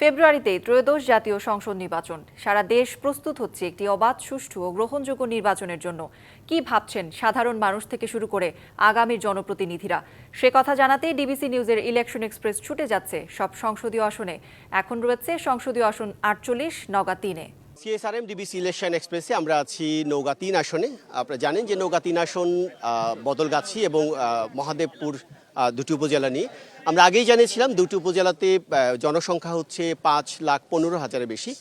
ফেব্রুয়ারিতে ত্রয়োদশ জাতীয় সংসদ নির্বাচন। সারা দেশ প্রস্তুত হচ্ছে একটি অবাধ, সুষ্ঠু ও গ্রহণযোগ্য নির্বাচনের জন্য। কি ভাবছেন সাধারণ মানুষ থেকে শুরু করে আগামীর জনপ্রতিনিধিরা? সে কথা জানাতে ডিবিসি নিউজের ইলেকশন এক্সপ্রেস ছুটে যাচ্ছে সব সংসদীয় আসনে। এখন রয়েছে সংসদীয় আসন আটচল্লিশ নগা তিনে। সিএসআরএম, ডিবিসি ইলেকশন এক্সপ্রেসে আমরা আছি নৌগা তিন আসনে। আপনারা জানেন যে নৌগা তিন আসন বদলগাছি এবং মহাদেবপুর দুটি উপজেলা নিয়ে। আমরা আগেই জানিয়েছিলাম দুটি উপজেলাতে জনসংখ্যা হচ্ছে পাঁচ লাখ পনেরো হাজারের বেশি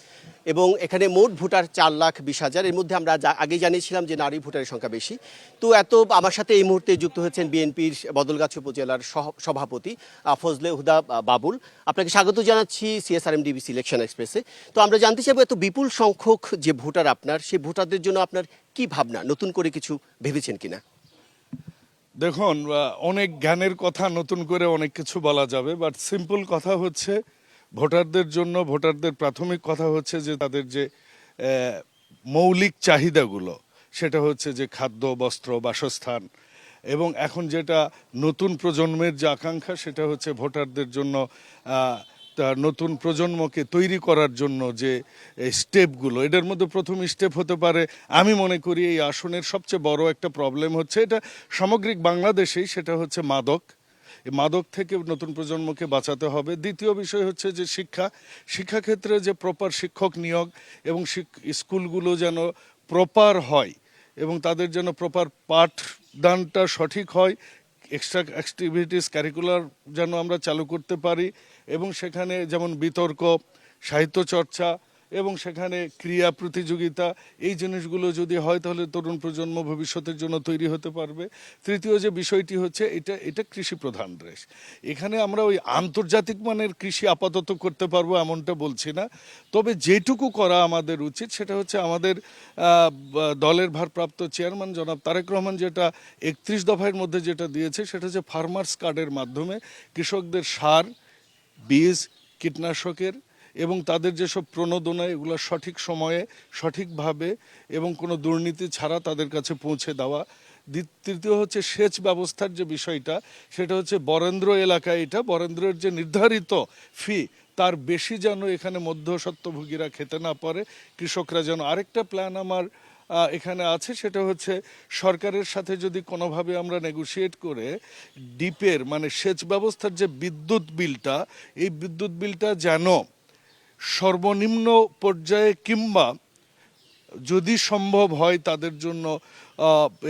এবং এখানে মোট ভোটার চার লাখ বিশ হাজার। এর মধ্যে আমরা আগেই জানিয়েছিলাম যে নারী ভোটারের সংখ্যা বেশি। তো এত আমার সাথে এই মুহূর্তে যুক্ত হয়েছেন বিএনপির বদলগাছি উপজেলার সভাপতি ফজলে হুদা বাবুল। আপনাকে স্বাগত জানাচ্ছি সিএসআরএম ডিবিসি ইলেকশন এক্সপ্রেসে। তো আমরা জানতে চাইব এত বিপুল সংখ্যক যে ভোটার আপনার, সেই ভোটারদের জন্য আপনার কি ভাবনা? নতুন করে কিছু ভেবেছেন কিনা? দেখুন অনেক জ্ঞানের কথা নতুন করে অনেক কিছু বলা যাবে বাট সিম্পল কথা হচ্ছে, ভোটারদের জন্য ভোটারদের প্রাথমিক কথা হচ্ছে যে তাদের যে মৌলিক চাহিদাগুলো, সেটা হচ্ছে যে খাদ্য, বস্ত্র, বাসস্থান, এবং এখন যেটা নতুন প্রজন্মের যে আকাঙ্ক্ষা, সেটা হচ্ছে ভোটারদের জন্য নতুন প্রজন্মকে তৈরি করার জন্য যে স্টেপগুলো, এটার মধ্যে প্রথম স্টেপ হতে পারে, আমি মনে করি এই আসনের সবচেয়ে বড় একটা প্রবলেম হচ্ছে এটা সামগ্রিক বাংলাদেশেই সেটা হচ্ছে মাদক। মাদক থেকে নতুন প্রজন্মকে বাঁচাতে হবে। দ্বিতীয় বিষয় হচ্ছে যে শিক্ষা। শিক্ষাক্ষেত্রে যে প্রপার শিক্ষক নিয়োগ এবং স্কুলগুলো যেন প্রপার হয় এবং তাদের যেন প্রপার পাঠদানটা সঠিক হয় এক্সট্রা অ্যাক্টিভিটিস ক্যারিকুলার যেন আমরা চালু করতে পারি এবং সেখানে যেমন বিতর্ক সাহিত্য চর্চা এবং সেখানে ক্রিয়া, প্রতিযোগিতা, এই জিনিসগুলো যদি হয় তাহলে তরুণ প্রজন্ম ভবিষ্যতের জন্য তৈরি হতে পারবে। তৃতীয় যে বিষয়টি হচ্ছে, এটা এটা কৃষি প্রধান দেশ। এখানে আমরা ওই আন্তর্জাতিক মানের কৃষি আপাতত করতে পারব এমনটা বলছি না। তবে যেটুকু করা আমাদের উচিত, সেটা হচ্ছে আমাদের দলের ভারপ্রাপ্ত চেয়ারম্যান জনাব তারেক রহমান যেটা একত্রিশ দফায়ের মধ্যে যেটা দিয়েছে, সেটা হচ্ছে ফার্মার্স কার্ডের মাধ্যমে কৃষকদের সার, বীজ, কীটনাশকের এবং তাদের যেসব প্রণোদনা, এগুলো সঠিক সময়ে, সঠিকভাবে এবং কোনো দুর্নীতি ছাড়া তাদের কাছে পৌঁছে দেওয়া। তৃতীয় হচ্ছে সেচ ব্যবস্থার যে বিষয়টা, সেটা হচ্ছে বরেন্দ্র এলাকায় এটা। বরেন্দ্রের যে নির্ধারিত ফি, তার বেশি যেন এখানে মধ্যস্বত্বভোগীরা খেতে না পারে, কৃষকরা যেন আরেকটা প্ল্যান আমার এখানে আছে, সেটা হচ্ছে সরকারের সাথে যদি কোনোভাবে আমরা নেগোশিয়েট করে, ডিপের মানে সেচ ব্যবস্থার যে বিদ্যুৎ বিলটা, এই বিদ্যুৎ বিলটা যেন সর্বনিম্ন পর্যায়ে কিংবা যদি সম্ভব হয় তাদের জন্য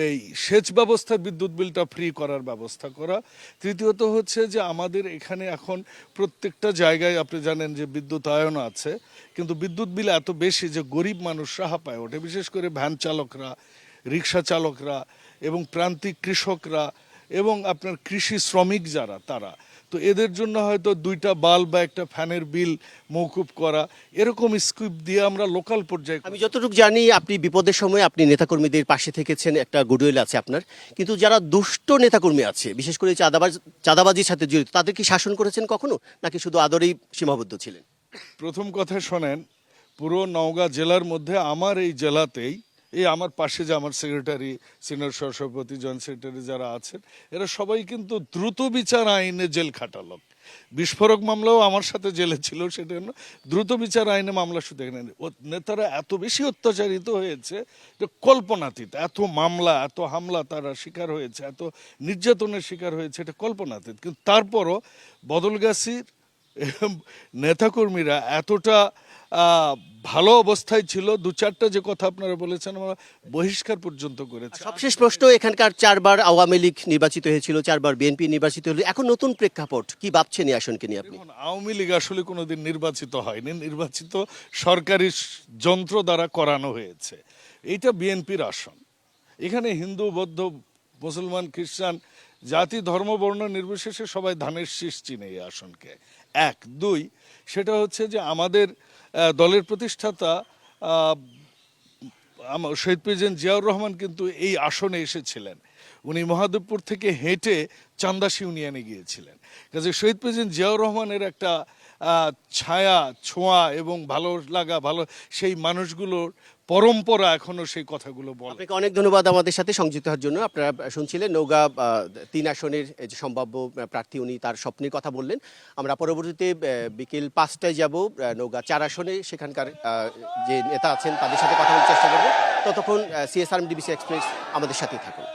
এই সেচ ব্যবস্থার বিদ্যুৎ বিলটা ফ্রি করার ব্যবস্থা করা। তৃতীয়ত হচ্ছে যে আমাদের এখানে এখন প্রত্যেকটা জায়গায় আপনি জানেন যে বিদ্যুৎ আয়ন আছে, কিন্তু বিদ্যুৎ বিল এত বেশি যে গরিব মানুষরা হাঁপায় ওঠে। বিশেষ করে ভ্যান চালকরা, রিক্সা চালকরা এবং প্রান্তিক কৃষকরা এবং আপনার কৃষি শ্রমিক যারা, তারা। তো এদের জন্য হয়তো দুইটা বাল্ব বা একটা ফ্যানের বিল মৌকুব করা এরকম স্কিপ দিয়ে আমরা লোকাল পর্যায়ে আমি যতটুকু জানি আপনি বিপদের সময় আপনি নেতাকর্মীদের পাশে থেকেছেন একটা গুডউইল আছে আপনার। কিন্তু যারা দুষ্ট নেতাকর্মী আছে বিশেষ করে চাঁদাবাজ চাঁদাবাজির সাথে জড়িত তাদের কি শাসন করেছেন কখনো? নাকি শুধু আদরেই সীমাবদ্ধ ছিলেন? প্রথম কথা শোনেন পুরো নওগাঁ জেলার মধ্যে আমার এই জেলাতেই এই আমার পাশে যে আমার সেক্রেটারি সিনিয়র সহসভাপতি জয়েন্ট সেক্রেটারি যারা আছেন, এরা সবাই কিন্তু দ্রুত বিচার আইনে জেল খাটালোক বিস্ফোরক মামলাও আমার সাথে জেলে ছিল সেটা জন্য দ্রুত বিচার আইনে মামলা শুধু এখানে নেতারা এত বেশি অত্যাচারিত হয়েছে যে কল্পনাতীত, এত মামলা, এত হামলা তারা শিকার হয়েছে, এত নির্যাতনের শিকার হয়েছে, এটা কল্পনাতীত। কিন্তু তারপরও বদলগাছির নেতাকর্মীরা এতটা ভালো অবস্থায় ছিল। দু চারটা যে কথা আপনারা বলেছেন আমরা বহিষ্কার পর্যন্ত করেছে। সবশেষ প্রশ্ন এখানকার চারবার আওয়ামী লীগ নির্বাচিত হয়েছিল চারবার বিএনপি নির্বাচিত হলো। এখন নতুন প্রেক্ষাপট কি ভাবছেন এই আসনকে নিয়ে আপনি? আওয়ামী লীগ আসলে কোনোদিন নির্বাচিত হয়নি। নির্বাচিত সরকারি যন্ত্র দ্বারা করানো হয়েছে। এইটা বিএনপির আসন। এখানে হিন্দু বৌদ্ধ মুসলমান, খ্রিস্টান, জাতি, ধর্ম, বর্ণ নির্বিশেষে সবাই ধানের শীষ চিনে এই আসনকে। এক। দুই, সেটা হচ্ছে যে আমাদের দলের প্রতিষ্ঠাতা শহীদ প্রেসিডেন্ট জিয়াউর রহমান কিন্তু এই আসনে এসেছিলেন। উনি মহাদেবপুর থেকে হেঁটে চান্দাসি ইউনিয়নে গিয়েছিলেন। কাজে শহীদ প্রেসিডেন্ট জিয়াউর রহমানের একটা ছায়া, ছোঁয়া এবং ভালো লাগা, ভালো সেই মানুষগুলোর পরম্পরা এখনও সেই কথাগুলো বলে। আপনাকে অনেক ধন্যবাদ আমাদের সাথে সংযুক্ত হওয়ার জন্য। আপনারা শুনছিলেন নৌগা তিন আসনের যে সম্ভাব্য প্রার্থী উনি তার স্বপ্নের কথা বললেন। আমরা পরবর্তীতে বিকেল পাঁচটায় যাব নৌগা চার আসনে। সেখানকার যে নেতা আছেন তাদের সাথে কথা বলার চেষ্টা করব। ততক্ষণ সিএসআর ডিবিসি এক্সপ্রেস আমাদের সাথেই থাকুন।